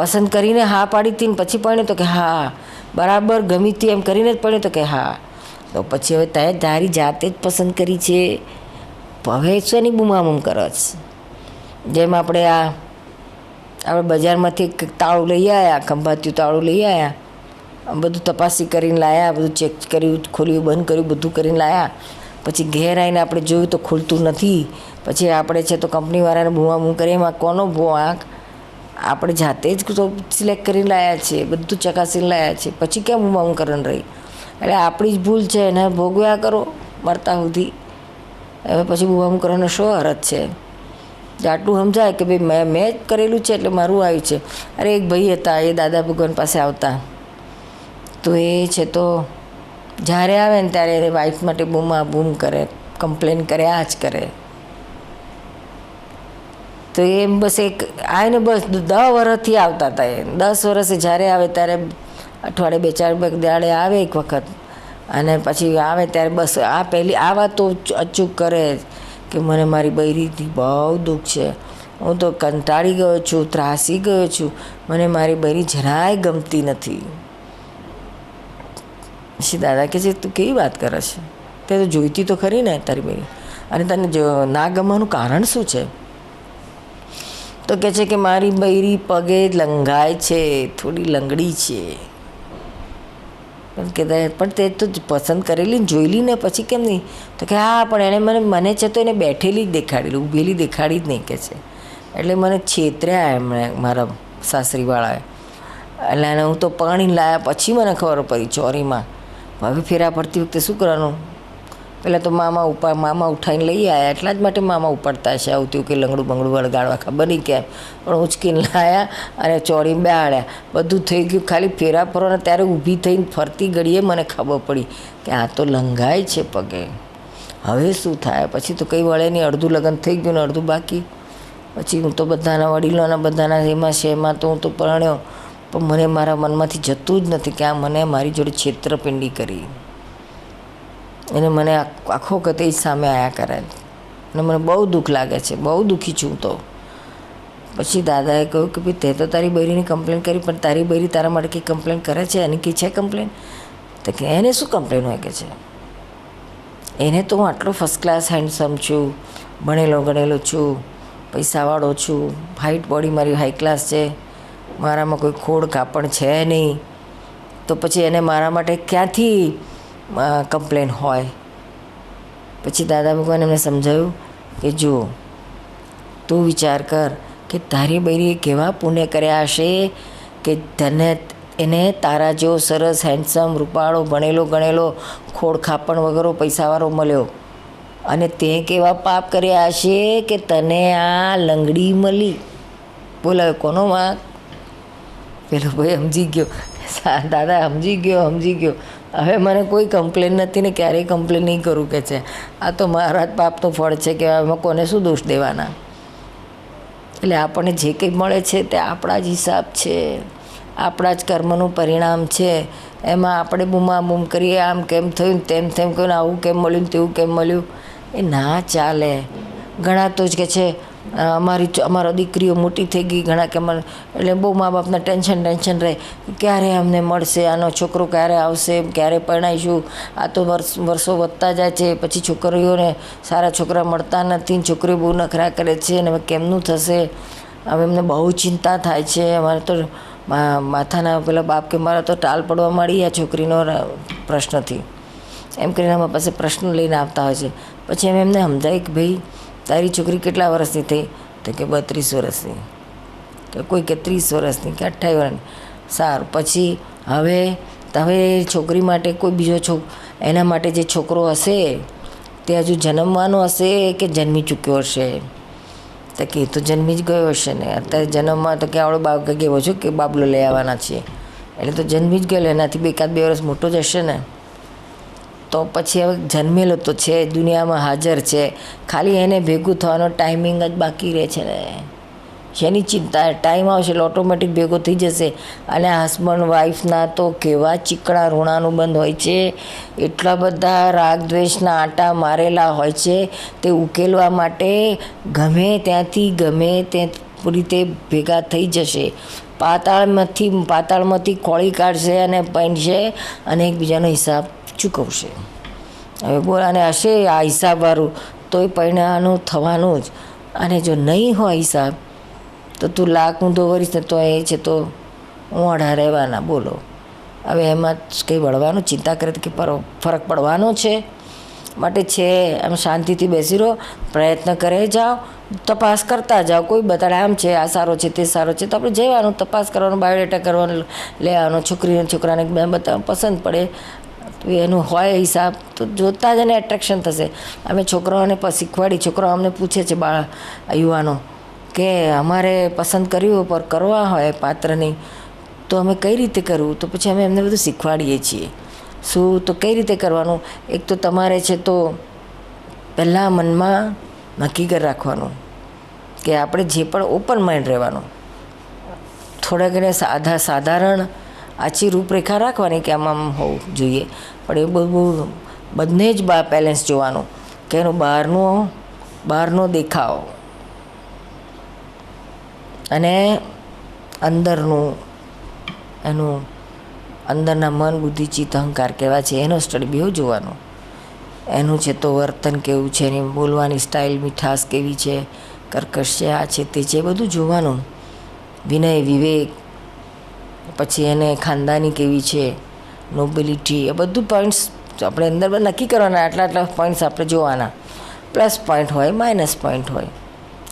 પસંદ કરીને હા પાડી હતી ને પછી પડ્યો તો કે હા, બરાબર ગમી હતી એમ કરીને જ પડ્યો તો કે હા. તો પછી હવે તે તારી જાતે જ પસંદ કરી છે. હવે શેની બુમાબુમ કરો છે. જેમ આપણે આ, આપણે બજારમાંથી તાળું લઈ આવ્યા ખંભાતિયું તાળું લઈ આવ્યા બધું તપાસી કરીને લાયા, બધું ચેક કર્યું, ખોલ્યું, બંધ કર્યું, બધું કરીને લાયા. પછી ઘેર આવીને આપણે જોયું તો ખુલતું નથી. પછી આપણે છે તો કંપનીવાળાને બુમાબુમ કરી એમાં કોનો ભૂ આંખ? આપણે જાતે જ સિલેક્ટ કરીને લાયા છીએ બધું ચકાસીને લાયા છીએ પછી કેમ કરવાનું રહી? એટલે આપણી જ ભૂલ છે, એને ભોગવ્યા કરો મરતા સુધી. હવે પછી ઉમંગકરણનો શો હરત છે? આટલું સમજાય કે ભાઈ મેં મેં જ કરેલું છે એટલે મારું આવ્યું છે. અરે એક ભાઈ હતા, એ દાદા ભગવાન પાસે આવતા. તો એ છે તો જ્યારે આવે ને ત્યારે એને વાઈફ માટે બૂમા બૂમ કરે કમ્પ્લેન કરે, આ જ કરે. તો એ બસ એક આવીને બસ દસ વર્ષથી આવતા હતા એ. દસ વર્ષે જ્યારે આવે ત્યારે અઠવાડિયે બે ચાર દાડે આવે એક વખત. અને પછી આવે ત્યારે બસ આ પહેલી, આ વાત તો અચૂક કરે કે મને મારી બૈરીથી બહુ દુઃખ છે. હું તો કંટાળી ગયો છું, ત્રાસી ગયો છું. મને મારી બૈરી જરાય ગમતી નથી. પછી દાદા કે છે, તું કેવી વાત કરે છે? તે તો જોઈતી તો ખરી ને તારી બૈરી. અને તને જો ના ગમવાનું કારણ શું છે? તો કહે છે કે મારી બૈરી પગે લંઘાય છે, થોડી લંગડી છે. પણ કે પણ તે તો પસંદ કરેલી જોયેલી ને પછી કેમ નહીં? તો કે હા, પણ એણે મને મને છે તો એને બેઠેલી જ દેખાડેલી ઊભેલી દેખાડી જ નહીં કે છે. એટલે મને છેતર્યા એમણે, મારા સાસરીવાળાએ. એટલે એને હું તો પાણી લાવ્યા પછી મને ખબર પડી ચોરીમાં. હવે ફેરા પડતી વખતે શું કરવાનું? પહેલાં તો મામા ઉપા, મામા ઉઠાઈને લઈ આવ્યા એટલા જ માટે મામા ઉપાડતા છે આવું કે લંગડું બંગડું વળગાડવા ખબર નહીં કેમ પણ ઉચકીને લાયા અને ચોરીને બેહાડ્યા બધું થઈ ગયું. ખાલી ફેરા ફરવાના ત્યારે ઊભી થઈને ફરતી ઘડીએ મને ખબર પડી કે આ તો લંઘાય છે પગે. હવે શું થાય? પછી તો કંઈ વળે નહીં. અડધું લગ્ન થઈ ગયું ને અડધું બાકી. પછી હું તો બધાના વડીલોના બધાના એમાં છે, એમાં તો હું તો પરણ્યો. પણ મને મારા મનમાંથી જતું જ નથી કે આ મને મારી જોડે છેતરપિંડી કરી. એને મને આખો કતે જ સામે આવ્યા કરે. અને મને બહુ દુઃખ લાગે છે. બહુ દુઃખી છું તો. પછી દાદાએ કહ્યું કે ભાઈ, તે તો તારી બૈરીની કમ્પ્લેન કરી, પણ તારી બૈરી તારા માટે કંઈ કમ્પ્લેન કરે છે? એની કંઈ છે કમ્પ્લેન તો કે એને શું કમ્પ્લેન હોય કે છે? એને તો હું આટલો ફર્સ્ટ ક્લાસ હેન્ડસમ છું, ભણેલો ગણેલો છું, પૈસાવાળો છું હાઇટ બોડી મારી હાઈ ક્લાસ છે, મારામાં કોઈ ખોડ કાપડ છે નહીં. તો પછી એને મારા માટે ક્યાંથી કમ્પ્લેન હોય. પછી દાદા ભગવાન એમને સમજાવ્યું કે જુઓ, તું વિચાર કર કે તારી બૈરીએ કેવા પુણ્ય કર્યા હશે કે તને એને તારા જેવો સરસ હેન્ડસમ રૂપાળો, ભણેલો, ગણેલો ખોડ ખાપણ વગેરે પૈસાવાળો મળ્યો. અને તે કેવા પાપ કર્યા હશે કે તને આ લંગડી મળી? બોલાવે કોનો માં પેલો ભાઈ સમજી ગયો. દાદા સમજી ગયો સમજી ગયો. હવે મને કોઈ કમ્પ્લેન નથી ને ક્યારેય કમ્પ્લેન નહીં કરું કે છે. આ તો મારા જ પાપનું ફળ છે કે એમાં કોને શું દોષ દેવાના? એટલે આપણને જે કંઈ મળે છે તે આપણા જ હિસાબ છે, આપણા જ કર્મનું પરિણામ છે. એમાં આપણે બૂમા બૂમ કરીએ, આમ કેમ થયું તેમ તેમ કહ્યું આવું કેમ મળ્યું તેવું કેમ મળ્યું? એ ના ચાલે. ઘણા તો જ કે છે અમારી અમારા દીકરીઓ મોટી થઈ ગઈ, ઘણા કે અમારે, એટલે બહુ મા બાપના ટેન્શન ટેન્શન રહે. ક્યારે અમને મળશે? આનો છોકરો ક્યારે આવશે? ક્યારે પરણાવીશું આ તો વર્ષ, વર્ષો વધતા જાય છે. પછી છોકરીઓને સારા છોકરા મળતા નથી છોકરીઓ બહુ નખરા કરે છે અને હવે કેમનું થશે? હવે એમને બહુ ચિંતા થાય છે. અમારે તો માથાના પેલા બાપ કે મારા તો ટાલ પડવા માંડી આ છોકરીનો પ્રશ્નથી. એમ કરીને અમારા પાસે પ્રશ્ન લઈને આવતા હોય છે. પછી એમ એમને સમજાય કે ભાઈ તારી છોકરી કેટલા વર્ષની થઈ? તો કે બત્રીસ વર્ષની. કે કોઈ કે ત્રીસ વર્ષની, કે અઠ્ઠાવીસ વર્ષની. સારું, પછી હવે હવે છોકરી માટે કોઈ બીજો છોક, એના માટે જે છોકરો હશે, તે હજુ જન્મવાનો હશે કે જન્મી ચૂક્યો હશે? તો કે તો જન્મી જ ગયો હશે ને. અત્યારે જન્મમાં તો કે આવડો બાપ કે કેવો છો કે બાબલો લઈ આવવાના છીએ એટલે તો જન્મી જ ગયો, એનાથી બે એકાદ બે વર્ષ મોટો જ હશે ને. તો પછી હવે જન્મેલો તો છે, દુનિયામાં હાજર છે. ખાલી એને ભેગું થવાનો ટાઈમિંગ જ બાકી રહે છે ને. શેની ચિંતા ટાઈમ આવશે એટલે ઓટોમેટિક ભેગો થઈ જશે. અને હસબન્ડ વાઈફના તો કેવા ચીકણા ઋણાનું બંધ હોય છે. એટલા બધા રાગ દ્વેષના આટા મારેલા હોય છે તે ઉકેલવા માટે ગમે ત્યાંથી ગમે તે રીતે ભેગા થઈ જશે. પાતાળમાંથી પાતાળમાંથી ખોળી કાઢશે અને પહેરશે અને એકબીજાનો હિસાબ ચૂકવશે. હવે અને હશે આ હિસાબવાળું તોય પરિણામનું થવાનું જ. અને જો નહીં હોય હિસાબ, તો તું લાખ ઊંધો વરીશ ને તો એ છે તો ઊંડા રહેવાના, બોલો. હવે એમાં કંઈ વળવાનું, ચિંતા કરે કે ફરક પડવાનો છે. માટે છે એમ શાંતિથી બેસી રહો, પ્રયત્ન કરે જાઓ, તપાસ કરતા જાઓ. કોઈ બતાડે આમ છે, આ સારો છે, તે સારો છે, તો આપણે જવાનું, તપાસ કરવાનું, બાયોડેટા કરવાનું લેવાનો છોકરીને છોકરાને બે બતાવવાનું, પસંદ પડે. તો એનું હોય હિસાબ. તો જોતાં જ એને એટ્રેક્શન થશે. અમે છોકરાઓને શીખવાડી, છોકરાઓ અમને પૂછે છે, બાળ યુવાનો, કે અમારે પસંદ કર્યું પર કરવા હોય પાત્રની, તો અમે કઈ રીતે કરવું? તો પછી અમે એમને બધું શીખવાડીએ છીએ. શું, તો કઈ રીતે કરવાનું? એક તો તમારે છે તો પહેલાં મનમાં નક્કી કરી રાખવાનું કે આપણે જે પણ ઓપન માઇન્ડ રહેવાનું. થોડાક ઘણા સાધા, સાધારણ આછી રૂપરેખા રાખવાની કે આમ આમ હોવું જોઈએ. પણ એ બહુ બંને જ બા બેલેન્સ જોવાનું. કે એનું બહારનો બહારનો દેખાવ. અને અંદરનું એનું અંદરના મન, બુદ્ધિ, ચિત્ત, અહંકાર કેવા છે, એનો સ્ટડી બહુ જોવાનો. એનું છે તો વર્તન કેવું છે, એની બોલવાની સ્ટાઇલ મીઠાશ કેવી છે, કર્કશ છે, આ છે તે છે બધું જોવાનું. વિનય, વિવેક પછી એને ખાનદાની કેવી છે નોબિલિટી એ બધું પોઈન્ટ્સ આપણે અંદર નક્કી કરવાના, આટલા આટલા પોઈન્ટ્સ આપણે જોવાના. પ્લસ પોઈન્ટ હોય માઇનસ પોઈન્ટ હોય.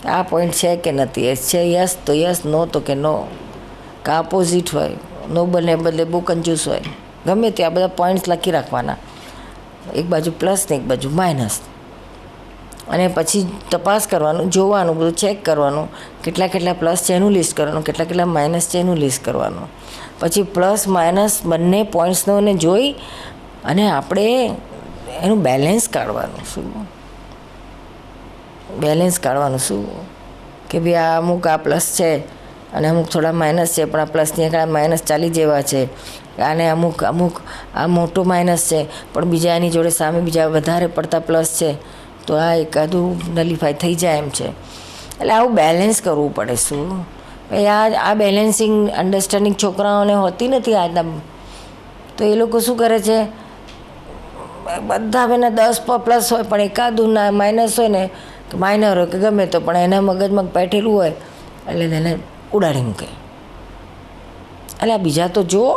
આ પોઈન્ટ છે કે નથી? એ છે યસ તો યસ નો તો કે નો કા ઓપોઝિટ હોય નોબલને બદલે બહુ કંજૂસ હોય. ગમે તે આ બધા પોઈન્ટ્સ લખી રાખવાના. એક બાજુ પ્લસ ને એક બાજુ માઇનસ અને પછી તપાસ કરવાનું, જોવાનું, બધું ચેક કરવાનું. કેટલા કેટલા પ્લસ છે એનું લિસ્ટ કરવાનું, કેટલા કેટલા માઇનસ છે એનું લિસ્ટ કરવાનું. પછી પ્લસ માઇનસ બંને પોઈન્ટ્સને જોઈ અને આપણે એનું બેલેન્સ કાઢવાનું શું? બેલેન્સ કાઢવાનું શું? કે ભાઈ આ અમુક આ પ્લસ છે અને અમુક થોડા માઇનસ છે, પણ આ પ્લસની આગળ માઇનસ ચાલી જેવા છે. અને અમુક અમુક આ મોટો માઇનસ છે, પણ બીજા એની જોડે સામે બીજા વધારે પડતા પ્લસ છે. તો આ એકાદું નલિફાઈ થઈ જાય એમ છે. એટલે આવું બેલેન્સ કરવું પડે શું? ભાઈ, આ આ બેલેન્સિંગ અન્ડરસ્ટેન્ડિંગ છોકરાઓને હોતી નથી આજના તો એ લોકો શું કરે છે? બધા એના દસ પ્લસ હોય, પણ એકાદું ના માઇનસ હોય ને, કે માઇનર હોય, કે ગમે તો, પણ એના મગજમાં બેઠેલું હોય, એટલે તેને ઉડાડી મૂકે. એટલે બીજા તો જુઓ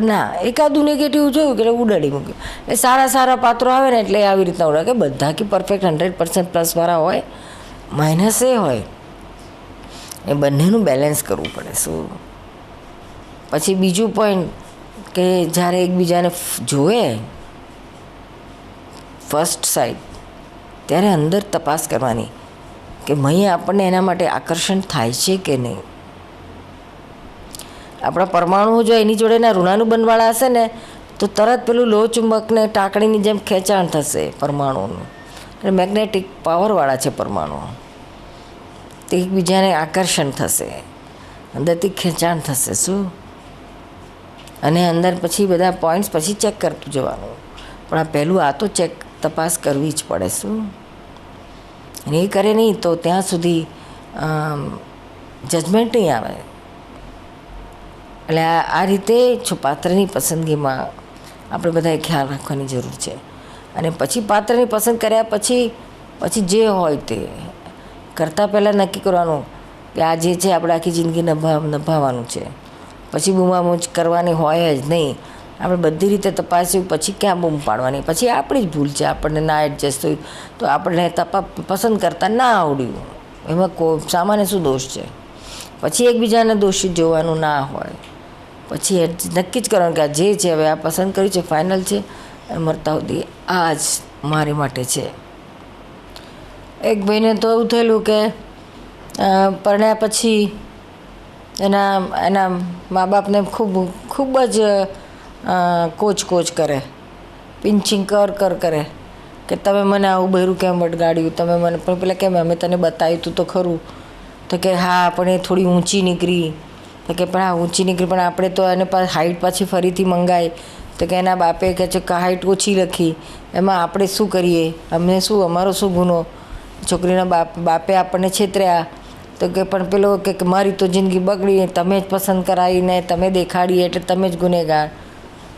ના, એકાદું નેગેટિવ જોયું કે ઉડાડી મૂક્યું. એ સારા સારા પાત્રો આવે ને એટલે આવી રીતના ઉડાડે. કે બધા કે પરફેક્ટ હંડ્રેડ પર્સન્ટ પ્લસવાળા હોય માઇનસ એ હોય. એ બંનેનું બેલેન્સ કરવું પડે. શું પછી બીજું પોઈન્ટ કે જ્યારે એકબીજાને જોવે ફર્સ્ટ સાઈડ ત્યારે અંદર તપાસ કરવાની કે મહી આપણને એના માટે આકર્ષણ થાય છે કે નહીં. આપણા પરમાણુઓ જો એની જોડેના ઋણાનું બનવાળા હશે ને, તો તરત પેલું લોહ ચુંબકને ટાંકણીની જેમ ખેંચાણ થશે પરમાણુનું એટલે મેગ્નેટિક પાવરવાળા છે પરમાણુ તે એકબીજાને આકર્ષણ થશે. અંદરથી ખેંચાણ થશે, શું? અને અંદર પછી બધા પોઈન્ટ્સ પછી ચેક કરતું જવાનું. પણ આ પહેલું આ તો ચેક તપાસ કરવી જ પડે, શું? અને એ કરે નહીં તો ત્યાં સુધી જજમેન્ટ નહીં આવે. એટલે આ રીતે પાત્રની પસંદગીમાં આપણે બધાએ ખ્યાલ રાખવાની જરૂર છે. અને પછી પાત્રની પસંદ કર્યા પછી પછી જે હોય તે કરતાં પહેલાં નક્કી કરવાનું કે આ જે છે આપણે આખી જિંદગી નભાવ નભાવવાનું છે. પછી બૂમાબૂચ કરવાની હોય જ નહીં. આપણે બધી રીતે તપાસ્યું, પછી ક્યાં બૂમ પાડવાની? પછી આપણી જ ભૂલ છે, આપણને ના એડજસ્ટ થયું તો આપણને તપા પસંદ કરતાં ના આવડ્યું. એમાં કો સામાન્ય શું દોષ છે? પછી એકબીજાને દોષિત જોવાનું ના હોય. પછી એ નક્કી જ કરવાનું કે આ જે છે હવે આ પસંદ કર્યું છે ફાઇનલ છે મરતા સુધી આ જ મારી માટે છે. એક ભાઈને તો એવું થયેલું કે પરણ્યા પછી એના એના મા બાપને ખૂબ ખૂબ જ કોચ કોચ કરે, પિંચિંગ કર કર કરે કે તમે મને આવું બહેરું કેમ વટગાડ્યું તમે મને, પણ પેલા કેમ, અમે તને બતાવ્યું તું તો ખરું. તો કે હા, પણ એ થોડી ઊંચી નીકળી. તો કે પણ આ ઊંચી નીકળી, પણ આપણે તો એને હાઇટ પાછી ફરીથી મંગાઈ. તો કે એના બાપે કહે છે કે હાઈટ ઓછી લખી. એમાં આપણે શું કરીએ? અમને શું, અમારો શું ગુનો? છોકરીના બાપ, બાપે આપણને છેતર્યા. તો કે પણ પેલો કે મારી તો જિંદગી બગડી, તમે જ પસંદ કરાવીને તમે દેખાડી એટલે તમે જ ગુનેગાર.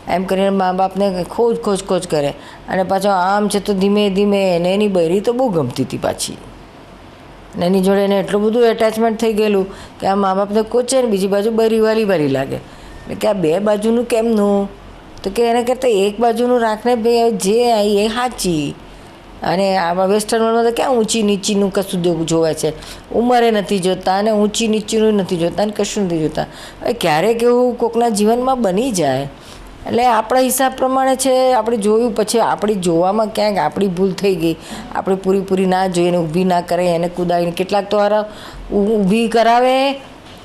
એમ કરીને મા બાપને ખોજ ખોજ ખોજ કરે. અને પાછો આમ છે તો ધીમે ધીમે એને એની બૈરી તો બહુ ગમતી હતી પાછી. ને એની જોડે એને એટલું બધું એટેચમેન્ટ થઈ ગયેલું કે આ મા બાપને કોચે ને બીજી બાજુ બરી વાલી વાલી લાગે. એટલે કે આ બે બાજુનું કેમનું તો કે એને કરતાં એક બાજુનું રાખને ભાઈ જે આવી એ સાચી અને આમાં વેસ્ટર્ન વર્લ્ડમાં તો ક્યાં ઊંચી નીચીનું કશું જોવે છે? ઉંમરે નથી જોતા અને ઊંચી નીચીનું નથી જોતા અને કશું નથી જોતા. હવે ક્યારેક એવું કોકના જીવનમાં બની જાય એટલે આપણા હિસાબ પ્રમાણે છે, આપણે જોયું, પછી આપણી જોવામાં ક્યાંક આપણી ભૂલ થઈ ગઈ. આપણે પૂરી પૂરી ના જોઈએ એને ઊભી ના કરે, એને કુદાવીને કેટલાક તો હારા ઊભી કરાવે,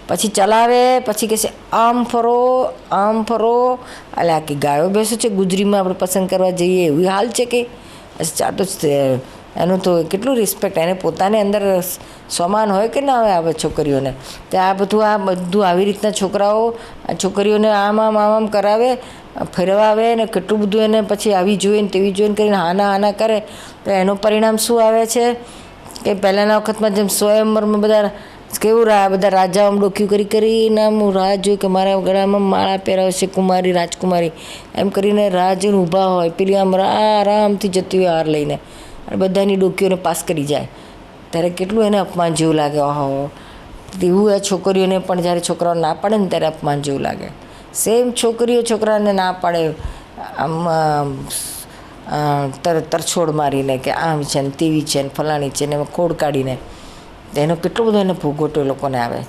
પછી ચલાવે, પછી કહેશે આમ ફરો આમ ફરો. એટલે આખી ગાયો બેસો છે, ગુજરીમાં આપણે પસંદ કરવા જઈએ, એવી હાલ છે કે? ચા તો એનું તો કેટલું રિસ્પેક્ટ એને પોતાની અંદર સમાન હોય કે ના હોય આ છોકરીઓને? તે આ બધું આ બધું આવી રીતના છોકરાઓ છોકરીઓને આમ આમ આમ આમ કરાવે ફેરવાવે ને કેટલું બધું એને પછી આવી જોઈને તેવી જોઈને કરીને આના આના કરે, તો એનું પરિણામ શું આવે છે? કે પહેલાંના વખતમાં જેમ સ્વયંવરમાં બધા કેવું રા, બધા રાજાઓ આમ ડોક્યું કરી કરીને આમ રાહ જોઈ કે મારા ગળામાં માળા પહેરાવશે કુમારી, રાજકુમારી. એમ કરીને રાહ જોઈને ઊભા હોય, પેલી આમ આરામથી જતી હોય હાર લઈને. અને બધાની ડોકીઓને પાસ કરી જાય. ત્યારે કેટલું એને અપમાન જેવું લાગે, ઓહો. તેવું આ છોકરીઓને પણ જ્યારે છોકરાઓ ના પાડે ને ત્યારે અપમાન જેવું લાગે. સેમ છોકરીઓ છોકરાને ના પાડે. આમ તર, તરછોડ મારીને કે આમ છે ને તેવી છે ને, ફલાણી છે ને, એમાં ખોડ કાઢીને. એનો કેટલો બધો એને ભોગવટો એ લોકોને આવે.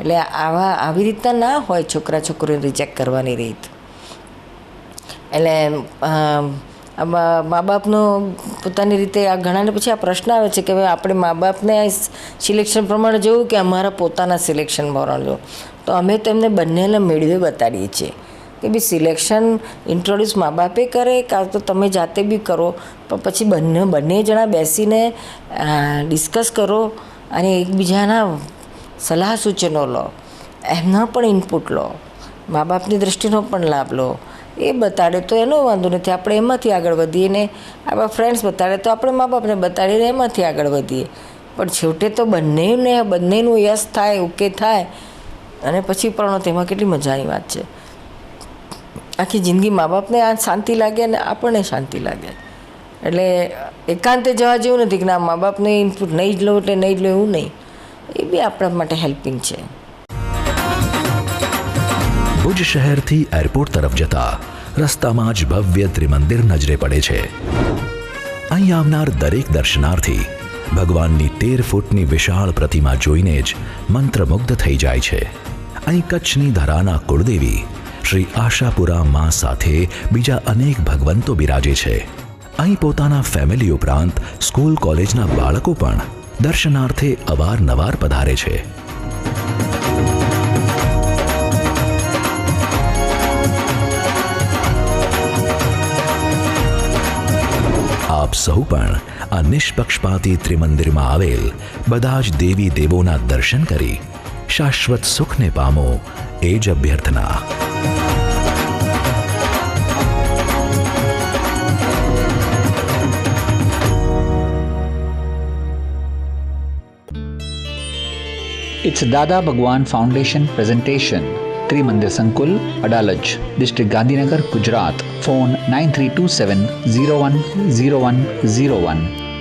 એટલે આવા, આવી રીતના ના હોય છોકરા છોકરીઓને રિજેક્ટ કરવાની રીત. એટલે મા બાપનો પોતાની રીતે આ ઘણાને પછી આ પ્રશ્ન આવે છે કે હવે આપણે મા બાપને સિલેક્શન પ્રમાણે જોયું કે અમારા પોતાના સિલેક્શન પ્રમાણે જોવું તો અમે તેમને બંનેને મેળવે બતાડીએ છીએ કે બી સિલેક્શન ઇન્ટ્રોડ્યુસ મા બાપે કરે કાં તો તમે જાતે બી કરો. પણ પછી બંને બંને જણા બેસીને ડિસ્કસ કરો અને એકબીજાના સલાહ સૂચનો લો, એમના પણ ઇનપુટ લો, મા બાપની દૃષ્ટિનો પણ લાભ લો. એ બતાડે તો એનો વાંધો નથી, આપણે એમાંથી આગળ વધીએ ને આપણા ફ્રેન્ડ્સ બતાડે તો આપણે મા બાપને બતાડીને એમાંથી આગળ વધીએ. પણ છેવટે તો બંનેને, બંનેનું યશ થાય, ઓકે થાય. અને પછી પણ તેમાં કેટલી મજાની વાત છે. આખી જિંદગી મા બાપને આ શાંતિ લાગે અને આપણને શાંતિ લાગે. એટલે એકાંતે જવા જેવું નથી કે ના મા બાપને ઇનપુટ નહીં જ લો એટલે નહીં જ લો એવું નહીં. એ બી આપણા માટે હેલ્પિંગ છે. ભુજ શહેરથી એરપોર્ટ તરફ જતા રસ્તામાં જ ભવ્ય ત્રિમંદિર નજરે પડે છે. અહીં આવનાર દરેક દર્શનાર્થી ભગવાનની તેર ફૂટની વિશાળ પ્રતિમા જોઈને જ મંત્રમુગ્ધ થઈ જાય છે. અહીં કચ્છની ધરાના કુળદેવી શ્રી આશાપુરા મા સાથે બીજા અનેક ભગવંતો બિરાજે છે. અહીં પોતાના ફેમિલી ઉપરાંત સ્કૂલ કોલેજના બાળકો પણ દર્શનાર્થે અવારનવાર પધારે છે. આપ સૌ પણ આ નિષ્પક્ષપાતી ત્રિમંદિરમાં આવેલ બધા જ દેવી દેવોના દર્શન કરી શાશ્વત સુખને પામો એ જ અભ્યર્થના It's Dada Bhagwan Foundation presentation. Trimandir Sankul, Adalaj, District Gandhinagar, Gujarat. Phone 9327 010101.